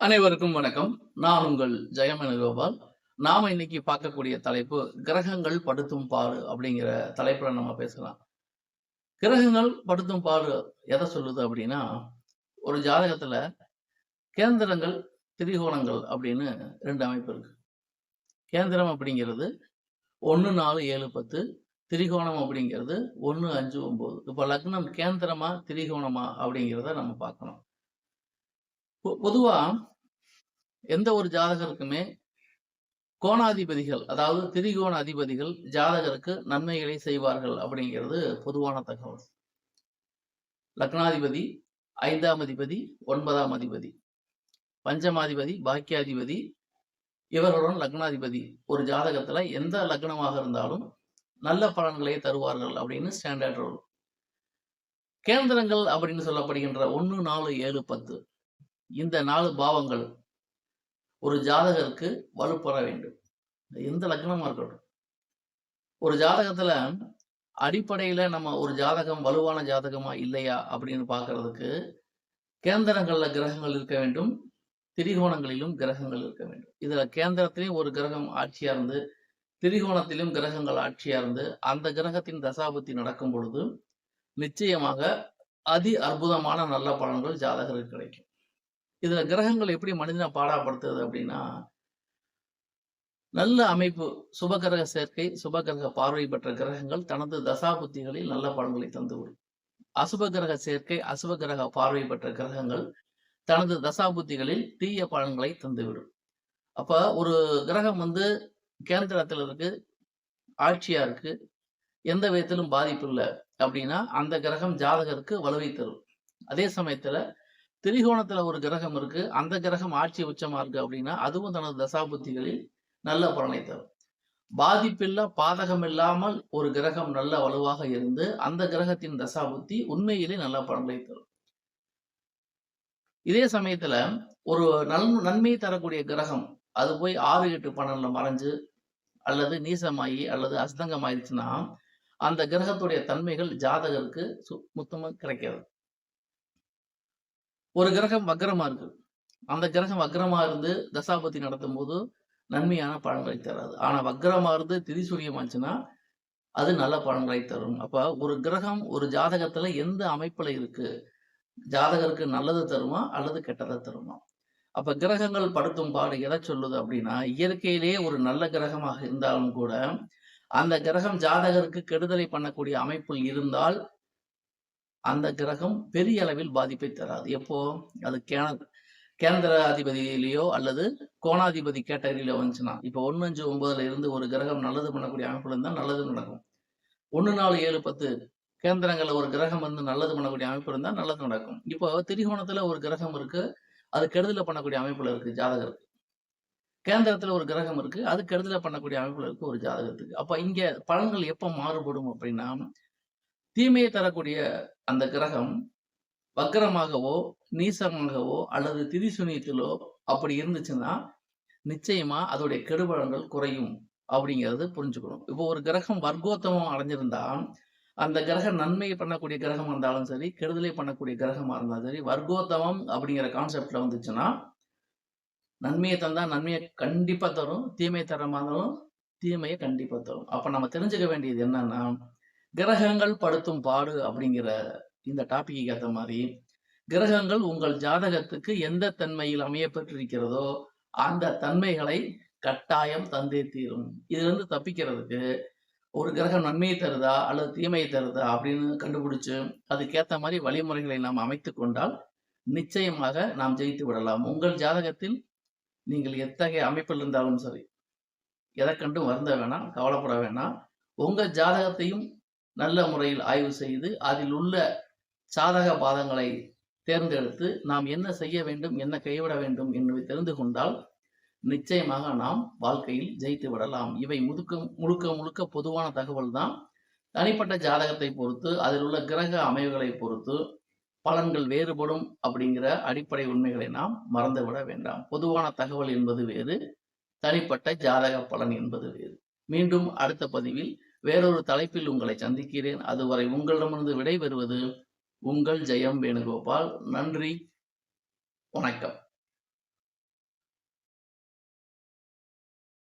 அனைவருக்கும் வணக்கம். நான் உங்கள் ஜெயமனுகோபால் நாம இன்னைக்கு பார்க்கக்கூடிய தலைப்பு கிரகங்கள் படுத்தும் பாடு அப்படிங்கிற தலைப்புல நம்ம பேசலாம். கிரகங்கள் படுத்தும் பாடு எதை சொல்லுது அப்படின்னா ஒரு ஜாதகத்துல கேந்திரங்கள் திரிகோணங்கள் அப்படின்னு ரெண்டு அமைப்பு இருக்கு. கேந்திரம் அப்படிங்கிறது ஒன்று நாலு ஏழு பத்து. திரிகோணம் அப்படிங்கிறது ஒன்று அஞ்சு ஒம்பது. இப்போ லக்னம் கேந்திரமா திரிகோணமா அப்படிங்கிறத நம்ம பார்க்கணும். பொதுவா எந்த ஒரு ஜாதகருக்குமே கோணாதிபதிகள் அதாவது திரிகோண அதிபதிகள் ஜாதகருக்கு நன்மைகளை செய்வார்கள் அப்படிங்கிறது பொதுவான தகவல். லக்னாதிபதி ஐந்தாம் அதிபதி ஒன்பதாம் அதிபதி பஞ்சமாதிபதி பாக்கியாதிபதி இவர்களுடன் லக்னாதிபதி ஒரு ஜாதகத்துல எந்த லக்னமாக இருந்தாலும் நல்ல பலன்களை தருவார்கள் அப்படின்னு ஸ்டாண்டர்ட் ரூல் கேந்திரங்கள் அப்படின்னு சொல்லப்படுகின்ற ஒன்று நாலு ஏழு பத்து. இந்த நாலு பாவங்கள் ஒரு ஜாதகருக்கு வலுப்பெற வேண்டும். எந்த லக்னமா இருக்கட்டும். ஒரு ஜாதகத்துல அடிப்படையில நம்ம ஒரு ஜாதகம் வலுவான ஜாதகமா இல்லையா அப்படின்னு பாக்குறதுக்கு கேந்திரங்கள்ல கிரகங்கள் இருக்க வேண்டும். திரிகோணங்களிலும் கிரகங்கள் இருக்க வேண்டும். இதுல கேந்திரத்திலையும் ஒரு கிரகம் ஆட்சியா இருந்து திரிகோணத்திலும் கிரகங்கள் ஆட்சியா இருந்து அந்த கிரகத்தின் தசாபத்தி நடக்கும் பொழுது நிச்சயமாக அதி அற்புதமான நல்ல பலன்கள் ஜாதகருக்கு கிடைக்கும். இதுல கிரகங்கள் எப்படி மனிதனை பாடாப்படுத்துது அப்படின்னா நல்ல அமைப்பு சுபகிரக சேர்க்கை சுபகிரக பார்வை பெற்ற கிரகங்கள் தனது தசாபுத்திகளில் நல்ல பலன்களை தந்துவிடும். அசுப கிரக சேர்க்கை அசுப கிரக பார்வை பெற்ற கிரகங்கள் தனது தசாபுத்திகளில் தீய பலன்களை தந்துவிடும். அப்ப ஒரு கிரகம் வந்து கேந்திரத்துல இருக்கு ஆட்சியா இருக்கு எந்த விதத்திலும் பாதிப்பு இல்லை அப்படின்னா அந்த கிரகம் ஜாதகருக்கு வலுவை தரும். அதே சமயத்துல திரிகோணத்துல ஒரு கிரகம் இருக்கு. அந்த கிரகம் ஆட்சி உச்சமா இருக்கு அப்படின்னா அதுவும் தனது தசாபுத்திகளில் நல்ல பலனை தரும். பாதிப்பில்லா பாதகம் இல்லாமல் ஒரு கிரகம் நல்ல வலுவாக இருந்து அந்த கிரகத்தின் தசாபுத்தி உண்மையிலே நல்ல பலன்களை தரும். இதே சமயத்துல ஒரு நல் நன்மை தரக்கூடிய கிரகம் அது போய் ஆறு எட்டு பன்னெண்டுல மறைஞ்சு அல்லது நீசமாயி அல்லது அஸ்தங்கம் ஆயிடுச்சுன்னா அந்த கிரகத்துடைய தன்மைகள் ஜாதகருக்கு சு- மொத்தமா கிடைக்காது. ஒரு கிரகம் வக்ரமா இருக்கு அந்த கிரகம் வக்ரமா இருந்து தசாபதி நடத்தும் போது நன்மையான பலன்களை தராது. ஆனா வக்ரமா இருந்து திரிசூரியமாச்சுன்னா அது நல்ல பலன்களை தரும். அப்ப ஒரு கிரகம் ஒரு ஜாதகத்துல எந்த அமைப்புல இருக்கு? ஜாதகருக்கு நல்லது தருமா அல்லது கெட்டதை தருமா? அப்ப கிரகங்கள் படுத்தும் பாடு எதை சொல்லுது அப்படின்னா இயற்கையிலேயே ஒரு நல்ல கிரகமாக இருந்தாலும் கூட அந்த கிரகம் ஜாதகருக்கு கெடுதலை பண்ணக்கூடிய அமைப்பில் இருந்தால் அந்த கிரகம் பெரிய அளவில் பாதிப்பை தராது. எப்போ? அது கே- கேந்திர அதிபதியிலேயோ அல்லது கோணாதிபதி கேட்டகரியிலோ வந்துச்சுன்னா இப்போ ஒன்று அஞ்சு ஒன்பதுல இருந்து ஒரு கிரகம் நல்லது பண்ணக்கூடிய அமைப்புல இருந்தால் நல்லது நடக்கும். ஒன்று நாலு ஏழு பத்து கேந்திரங்கள்ல ஒரு கிரகம் வந்து நல்லது பண்ணக்கூடிய அமைப்பு இருந்தால் நல்லது நடக்கும். இப்போ திரிகோணத்துல ஒரு கிரகம் இருக்கு அது கெடுதலை பண்ணக்கூடிய அமைப்புல இருக்கு ஜாதகருக்கு. கேந்திரத்துல ஒரு கிரகம் இருக்கு அது கெடுதலை பண்ணக்கூடிய அமைப்புல இருக்கு ஒரு ஜாதகத்துக்கு. அப்ப இங்க பலன்கள் எப்ப மாறுபடும் அப்படின்னா தீமையை தரக்கூடிய அந்த கிரகம் வக்கரமாகவோ நீசமாகவோ அல்லது திரிசுனியத்திலோ அப்படி இருந்துச்சுன்னா நிச்சயமா அதோடைய கெடுபலங்கள் குறையும் அப்படிங்கிறது புரிஞ்சுக்கணும். இப்போ ஒரு கிரகம் வர்க்கோத்தமம் அடைஞ்சிருந்தா அந்த கிரகம் நன்மை பண்ணக்கூடிய கிரகமாக இருந்தாலும் சரி கெடுதலை பண்ணக்கூடிய கிரகமாக இருந்தாலும் சரி வர்க்கோத்தமம் அப்படிங்கிற கான்செப்டில் வந்துச்சுன்னா நன்மையை தந்தால் நன்மையை கண்டிப்பாக தரும் தீமையை தர இருந்தாலும் தீமையை கண்டிப்பாக தரும். அப்போ நம்ம தெரிஞ்சுக்க வேண்டியது என்னன்னா கிரகங்கள் படுத்தும் பாடு அப்படிங்கிற இந்த டாபிக்கு ஏற்ற மாதிரி கிரகங்கள் உங்கள் ஜாதகத்துக்கு எந்த தன்மையில் அமைய பெற்றிருக்கிறதோ அந்த தன்மைகளை கட்டாயம் தந்தே தீரும். இதுலேருந்து தப்பிக்கிறதுக்கு ஒரு கிரகம் நன்மையை தருதா அல்லது தீமையை தருதா அப்படின்னு கண்டுபிடிச்சு அதுக்கேற்ற மாதிரி வழிமுறைகளை நாம் அமைத்து கொண்டால் நிச்சயமாக நாம் ஜெயித்து விடலாம். உங்கள் ஜாதகத்தில் நீங்கள் எத்தகைய அமைப்பில் இருந்தாலும் சரி எதை கண்டும் வருந்த வேணாம் கவலைப்பட வேணாம். உங்கள் ஜாதகத்தையும் நல்ல முறையில் ஆய்வு செய்து அதில் உள்ள சாதக பாதங்களை தேர்ந்தெடுத்து நாம் என்ன செய்ய வேண்டும் என்ன கைவிட வேண்டும் என்பதை தெரிந்து கொண்டால் நிச்சயமாக நாம் வாழ்க்கையில் ஜெயித்து விடலாம். இவை முதுக்க முழுக்க முழுக்க பொதுவான தகவல் தான். தனிப்பட்ட ஜாதகத்தை பொறுத்து அதில் உள்ள கிரக அமைவுகளை பொறுத்து பலன்கள் வேறுபடும் அப்படிங்கிற அடிப்படை உண்மைகளை நாம் மறந்துவிட வேண்டாம். பொதுவான தகவல் என்பது வேறு தனிப்பட்ட ஜாதக பலன் என்பது வேறு. மீண்டும் அடுத்த பதிவில் வேறொரு தலைப்பில் உங்களை சந்திக்கிறேன். அதுவரை உங்களிடமிருந்து விடைபெறுவது உங்கள் ஜெயம் வேணுகோபால். நன்றி. வணக்கம்.